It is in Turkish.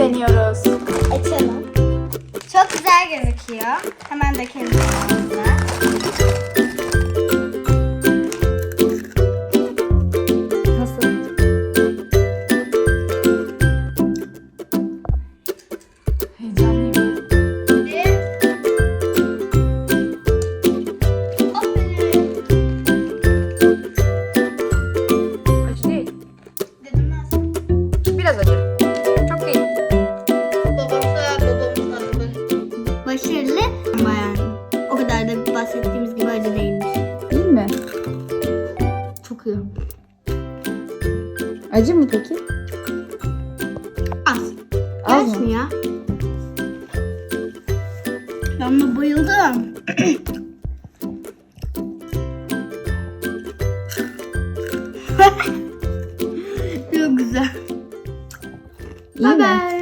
deniyoruz. Açalım. Çok güzel gözüküyor. Hemen dökelim. Ettiğimiz gibi acı değilmiş. Değil mi? Çok iyi. Acı mı peki? Az. Az mı ya? Ben de bayıldım. Çok güzel. İyi Bye mi? bye.